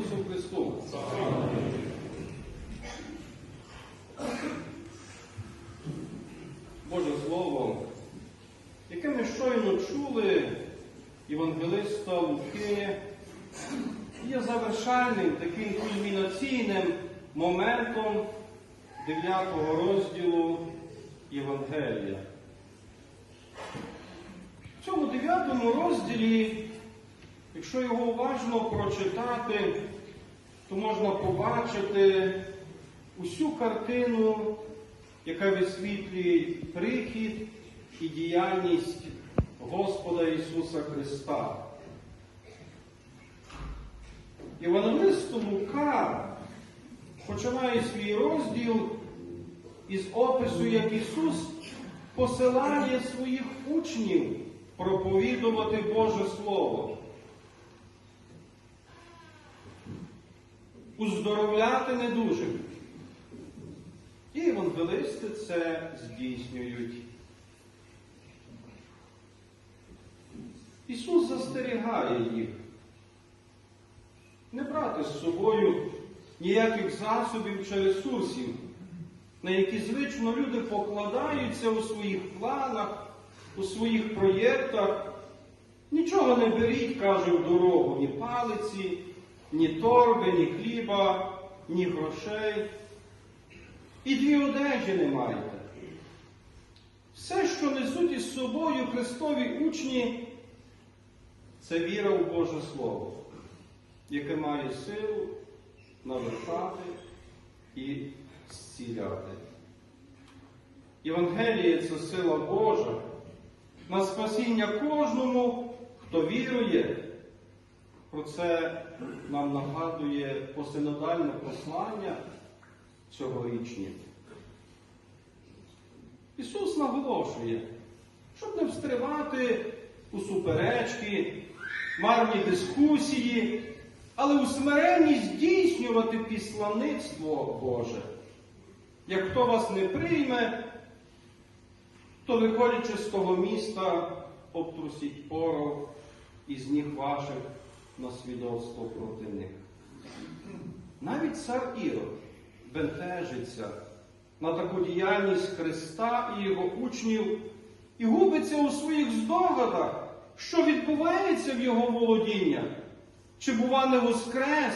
Ісусу Христу! Боже Слово, яке ми щойно чули Євангелиста Луки, є завершальним таким кульмінаційним моментом 9 розділу Євангелія. В цьому 9 розділі, якщо його уважно прочитати, то можна побачити усю картину, яка висвітлює прихід і діяльність Господа Ісуса Христа. Євангелист Лука починає свій розділ із опису, як Ісус посилає своїх учнів проповідувати Боже Слово. Уздоровляти недужих. І евангелисти це здійснюють. Ісус застерігає їх. Не брати з собою ніяких засобів чи ресурсів, на які звично люди покладаються у своїх планах, у своїх проєктах. Нічого не беріть, каже, в дорогу, ні палиці, ні торби, ні хліба, ні грошей. І дві одежі не маєте. Все, що несуть із собою Христові учні, це віра в Боже Слово, яке має силу навершати і зціляти. Євангеліє це сила Божа на спасіння кожному, хто вірує. Про це нам нагадує посинодальне послання цьогорічні. Ісус наголошує, щоб не встривати у суперечки, марні дискусії, але у смиренні здійснювати післаництво Боже. Як хто вас не прийме, то, виходячи з того міста, обтрусіть порох із ніг ваших на свідоцтво проти них. Навіть цар Ірод бентежиться на таку діяльність Христа і його учнів і губиться у своїх здогадах, що відбувається в його володіннях. Чи, бува, не воскрес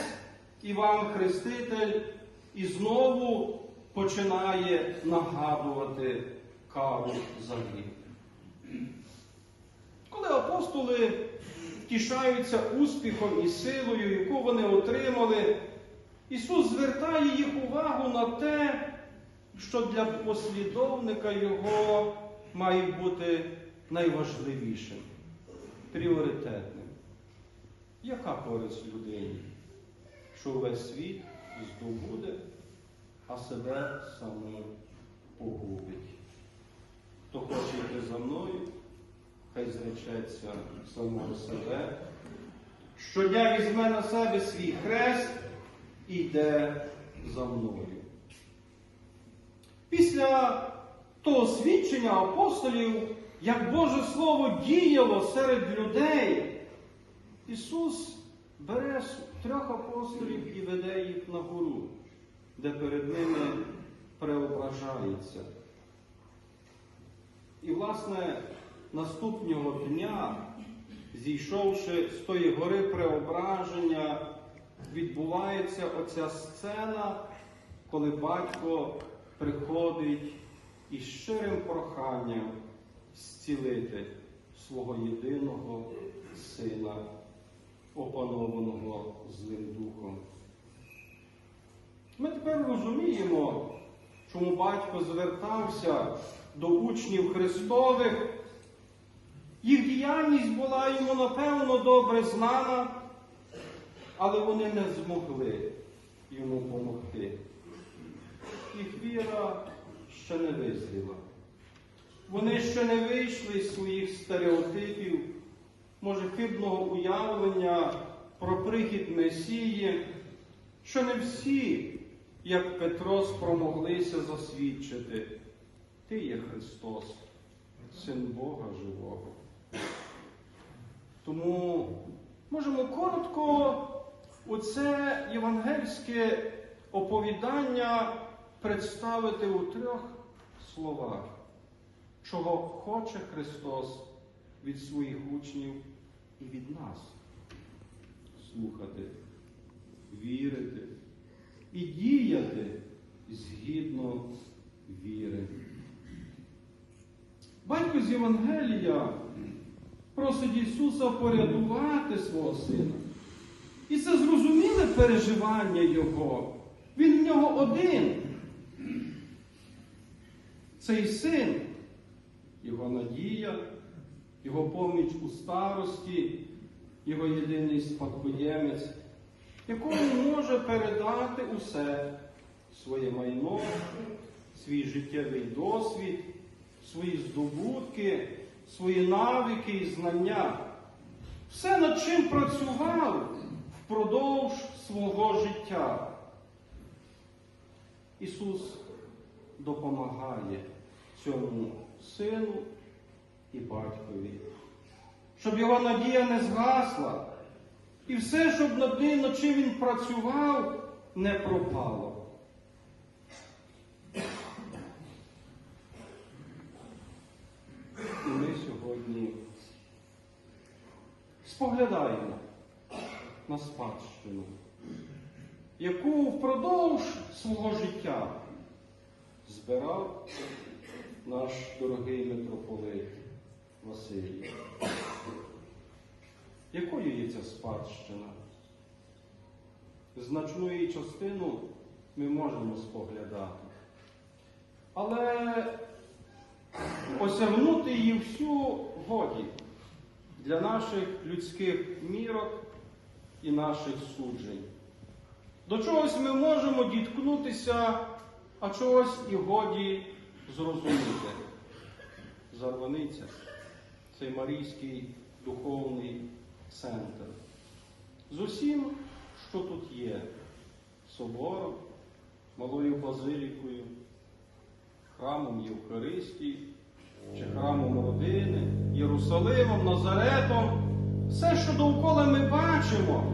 Іван Хреститель і знову починає нагадувати кару за гріх. Коли апостоли втішаються успіхом і силою, яку вони отримали, Ісус звертає їх увагу на те, що для послідовника Його має бути найважливішим, пріоритетним. Яка користь людині, що весь світ здобуде, а себе самим погубить? Хто хоче йти за мною, хай зречеться самого себе. Щодня візьме на себе свій хрест і йде за мною. Після того свідчення апостолів, як Боже Слово діяло серед людей, Ісус бере трьох апостолів і веде їх на гору, де перед ними преображається. І, власне, наступного дня, зійшовши з тої гори преображення, відбувається оця сцена, коли батько приходить із щирим проханням зцілити свого єдиного сина, опанованого злим духом. Ми тепер розуміємо, чому батько звертався до учнів Христових. Їх діяльність була йому, напевно, добре знана, але вони не змогли йому допомогти. Їх віра ще не визріла. Вони ще не вийшли з своїх стереотипів, може, хибного уявлення про прихід Месії, що не всі, як Петро, спромоглися засвідчити. Ти є Христос, Син Бога Живого. Тому можемо коротко оце євангельське оповідання представити у трьох словах, чого хоче Христос від своїх учнів і від нас. Слухати, вірити і діяти згідно віри. Батько з Євангелія просить Ісуса порятувати свого сина. І це зрозуміле переживання Його. Він в нього один. Цей син, його надія, його поміч у старості, його єдиний спадкоємець, якому може передати усе своє майно, свій життєвий досвід, свої здобутки, свої навики і знання. Все, над чим працював впродовж свого життя. Ісус допомагає цьому сину і батькові, щоб його надія не згасла, і все, щоб над ним, над чим він працював, не пропало. І ми сьогодні споглядаємо на спадщину, яку впродовж свого життя збирав наш дорогий митрополит Василій. Якою є ця спадщина? Значну її частину ми можемо споглядати. Але осягнути її всю годі для наших людських мірок і наших суджень. До чогось ми можемо діткнутися, а чогось і годі зрозуміти. Зарваниця цей Марійський духовний центр. З усім, що тут є, собором, малою базилікою, храмом Євхаристії, чи храмом родини, Єрусалимом, Назаретом, все, що довкола ми бачимо,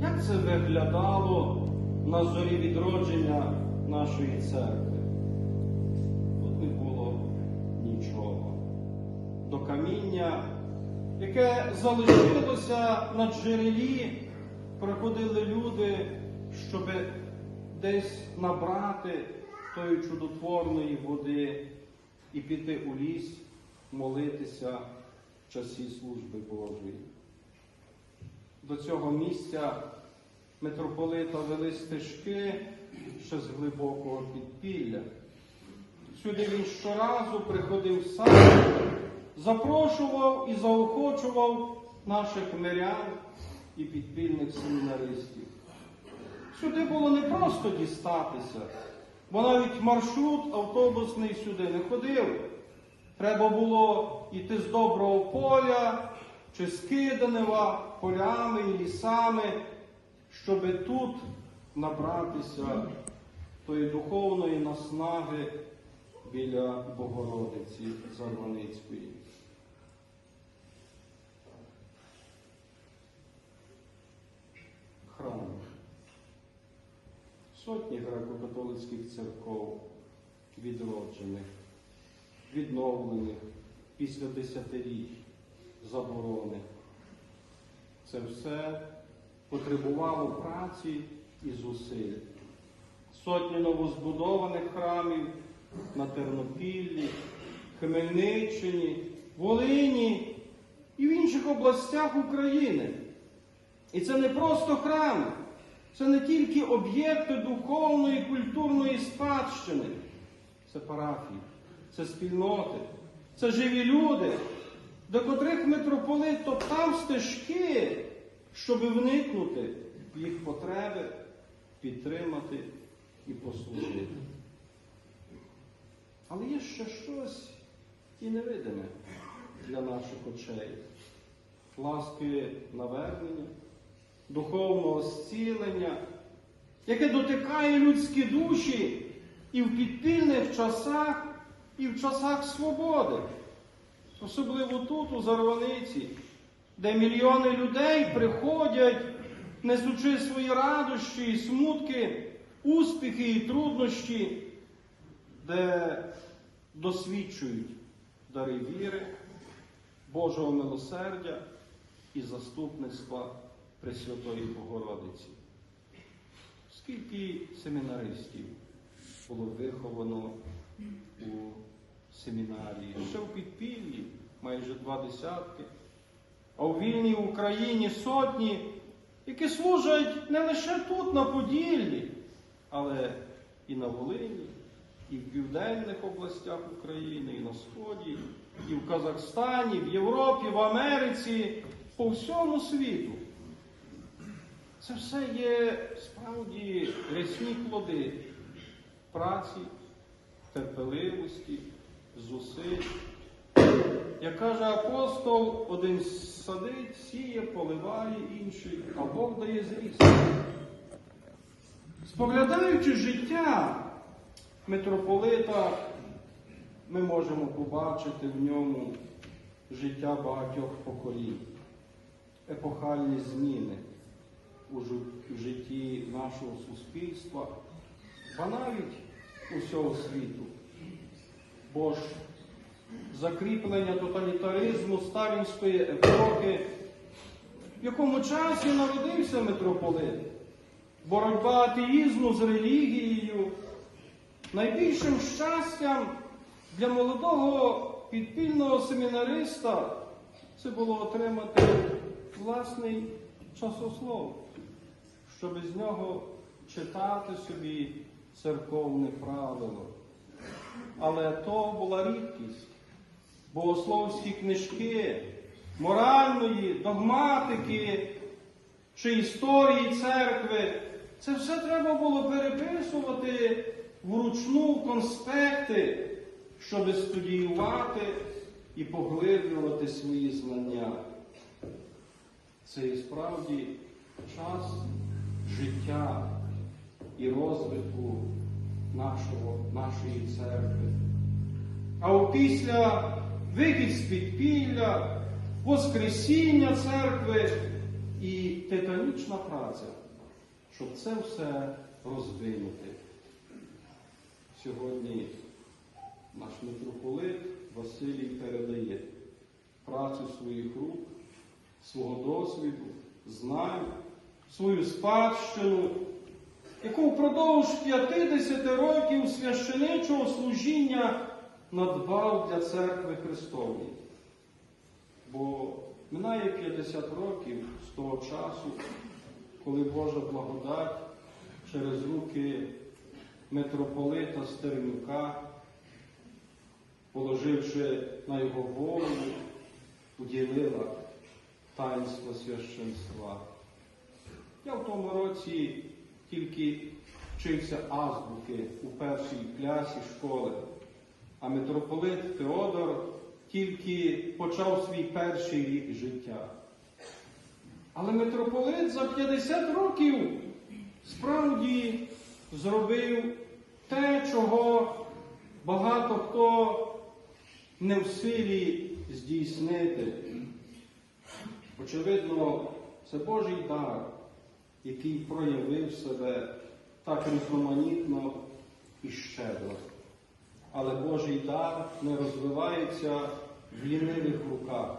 як це виглядало на зорі відродження нашої церкви? Тут не було нічого. До каміння, яке залишилося на джерелі, приходили люди, щоб десь набрати тої чудотворної води і піти у ліс, молитися в часі служби Божої. До цього місця митрополита вели стежки ще з глибокого підпілля. Сюди він щоразу приходив сам, запрошував і заохочував наших мирян і підпільних семінаристів. Сюди було не просто дістатися, бо навіть маршрут автобусний сюди не ходив. Треба було йти з доброго поля чи з Киданева полями і лісами, щоби тут набратися тої духовної наснаги біля Богородиці Зарваницької. Храм. Сотні греко-католицьких церков відроджених, відновлених після десятиріч заборони. Це все потребувало праці і зусиль. Сотні новозбудованих храмів на Тернопіллі, Хмельниччині, Волині і в інших областях України. І це не просто храми, це не тільки об'єкти духовної, культурної спадщини, це парафії, це спільноти, це живі люди, до котрих митрополит топтав стежки, щоб вникнути в їх потреби, підтримати і послужити. Але є ще щось і невидиме для наших очей. Ласки навернення, духовного зцілення, яке дотикає людські душі і в підпільних часах, і в часах свободи. Особливо тут, у Зарваниці, де мільйони людей приходять несучи свої радощі і смутки, успіхи і труднощі, де досвідчують дари віри, Божого милосердя і заступництва Пресвятої Богородиці. Скільки семінаристів було виховано у семінарії? Ще в підпіллі майже два десятки, а у вільній Україні сотні, які служать не лише тут, на Поділлі, але і на Волині, і в південних областях України, і на Сході, і в Казахстані, в Європі, в Америці, по всьому світу. Це все є справді рясні плоди праці, терпеливості, зусиль. Як каже апостол, один садить, сіє, поливає інший, а Бог дає зріст. Споглядаючи життя митрополита, ми можемо побачити в ньому життя багатьох поколінь, епохальні зміни у житті нашого суспільства, а навіть усього світу. Бо ж закріплення тоталітаризму сталінської епохи, в якому часі народився митрополит, боротьба атеїзму з релігією, найбільшим щастям для молодого підпільного семінариста це було отримати власний часослов, щоб з нього читати собі церковне правило. Але то була рідкість. Богословські книжки, моральної, догматики чи історії церкви. Це все треба було переписувати вручну конспекти, щоб студіювати і поглиблювати свої знання. Це і справді час життя і розвитку нашого, нашої церкви. А опісля вихід з підпілля, Воскресіння церкви і титанічна праця, щоб це все розвинути. Сьогодні наш митрополит Василій передає працю своїх рук, свого досвіду, знань, свою спадщину, яку впродовж 50 років священичого служіння надбав для церкви Христової. Бо минає 50 років з того часу, коли Божа благодать через руки митрополита Стернюка, положивши на його голову, уділила таїнство священства. Я в тому році тільки вчився азбуки у першій класі школи, а митрополит Теодор тільки почав свій перший рік життя. Але митрополит за 50 років справді зробив те, чого багато хто не в силі здійснити. Очевидно, це Божий дар, який проявив себе так різноманітно і щедро. Але Божий дар не розвивається в лінивих руках.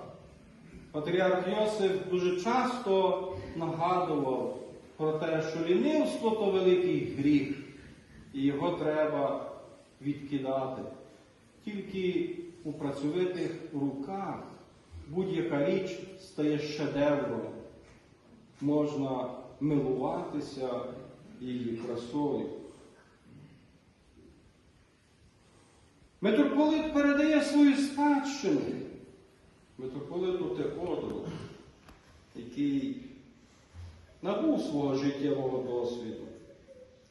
Патріарх Йосиф дуже часто нагадував про те, що лінивство то великий гріх, і його треба відкидати. Тільки у працьовитих руках будь-яка річ стає шедевром. Можна милуватися її красою. Митрополит передає свою спадщину митрополиту Теодору, який набув свого життєвого досвіду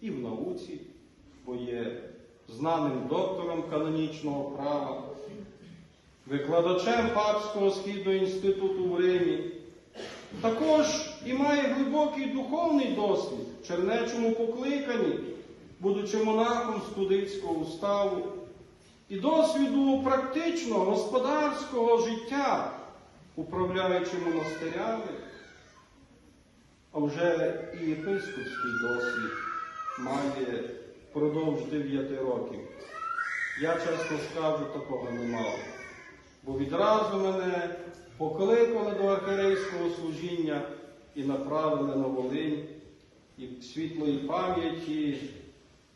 і в науці, бо є знаним доктором канонічного права, викладачем Папського східного інституту в Римі. Також і має глибокий духовний досвід в чернечому покликанні, будучи монахом студицького уставу, і досвіду практичного господарського життя, управляючи монастирями. а вже і єпископський досвід має впродовж 9 років. Я чесно скажу, такого не мав. Бо відразу мене покликали до архірейського служіння і направили на Волинь. І в світлої пам'яті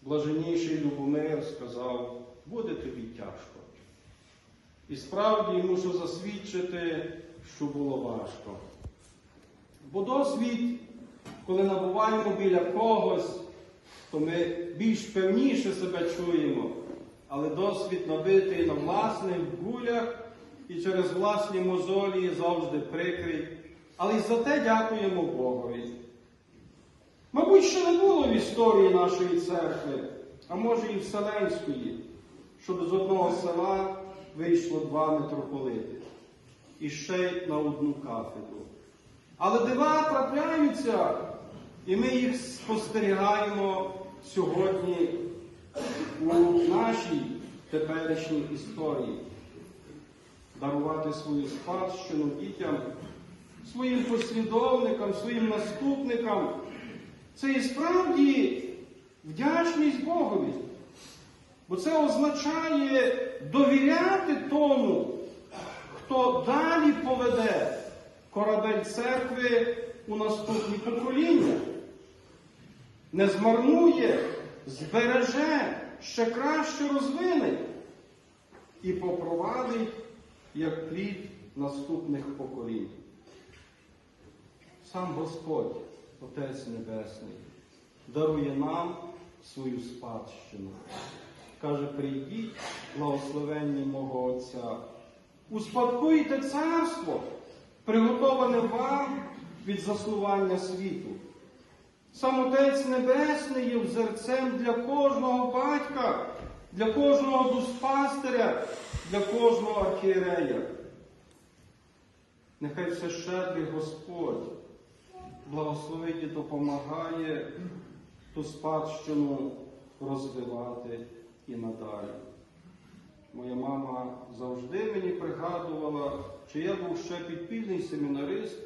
блаженніший Любомир сказав, буде тобі тяжко. І справді мушу засвідчити, що було важко. Бо досвід, коли набуваємо біля когось, то ми більш певніше себе чуємо, але досвід набитий на власних гулях і через власні мозолі завжди прикрий. Але й за те дякуємо Богові. Мабуть, ще не було в історії нашої церкви, а може і Вселенської, щоб з одного села вийшло два митрополити і ще й на одну кафедру. Але дива трапляються, і ми їх спостерігаємо сьогодні у нашій теперішній історії. Дарувати свою спадщину дітям, своїм послідовникам, своїм наступникам. Це і справді вдячність Богові. Бо це означає довіряти тому, хто далі поведе корабель церкви у наступні покоління. Не змарнує, збереже, ще краще розвине і попровадить як плід наступних поколінь. Сам Господь, Отець Небесний, дарує нам свою спадщину. Каже, прийдіть, благословенні мого Отця, успадкуйте царство, приготоване вам від заснування світу. Сам Отець Небесний є взерцем для кожного батька, для кожного дуспастиря, для кожного архієрея. Нехай все щедрий Господь благословить і допомагає ту спадщину розвивати і надалі. Моя мама завжди мені пригадувала, чи я був ще підпільний семінарист,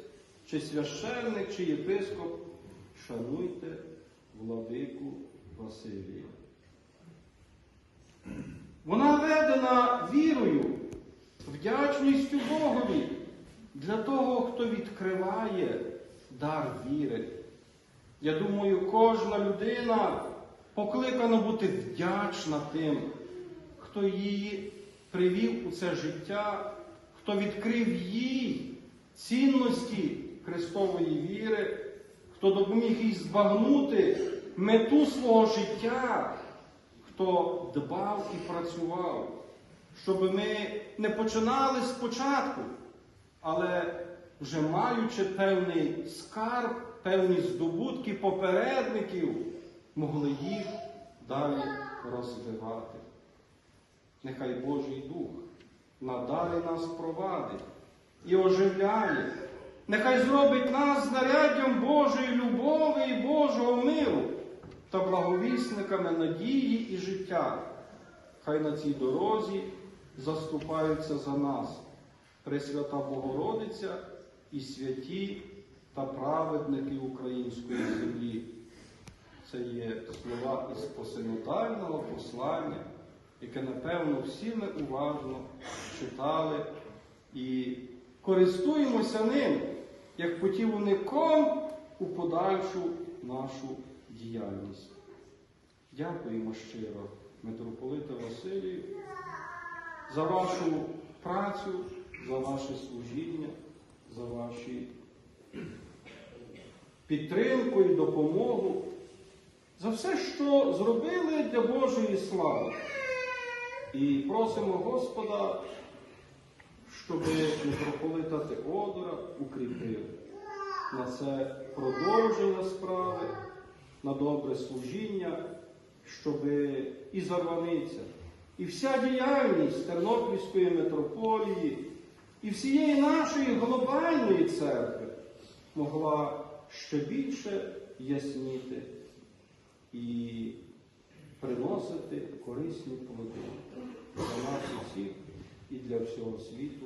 чи священник, чи єпископ. Шануйте владику Василія. Вона ведена вірою, вдячністю Богові для того, хто відкриває дар віри. Я думаю, кожна людина покликана бути вдячна тим, хто її привів у це життя, хто відкрив їй цінності Христової віри, хто допоміг їй збагнути мету свого життя, хто дбав і працював, щоб ми не починали спочатку, але вже маючи певний скарб, певні здобутки попередників, могли їх далі розвивати. Нехай Божий Дух надалі нас провадить і оживляє. Нехай зробить нас знаряддям Божої любові і Божого миру та благовісниками надії і життя. Хай на цій дорозі заступаються за нас Пресвята Богородиця і святі та праведники української землі. Це є слова із посинодального послання, яке, напевно, всі ми уважно читали і користуємося ним як путівником у подальшу нашу діяльність. Дякуємо щиро, митрополите Василію, за вашу працю, за ваше служіння, за ваші підтримку і допомогу, за все, що зробили для Божої слави. І просимо Господа, щоб митрополита Теодора укріпив на це продовження справи, на добре служіння, щоб і Зарваниця, і вся діяльність Тернопільської митрополії, і всієї нашої глобальної церкви могла ще більше ясніти і приносити корисні плоди для нас усіх і для всього світу.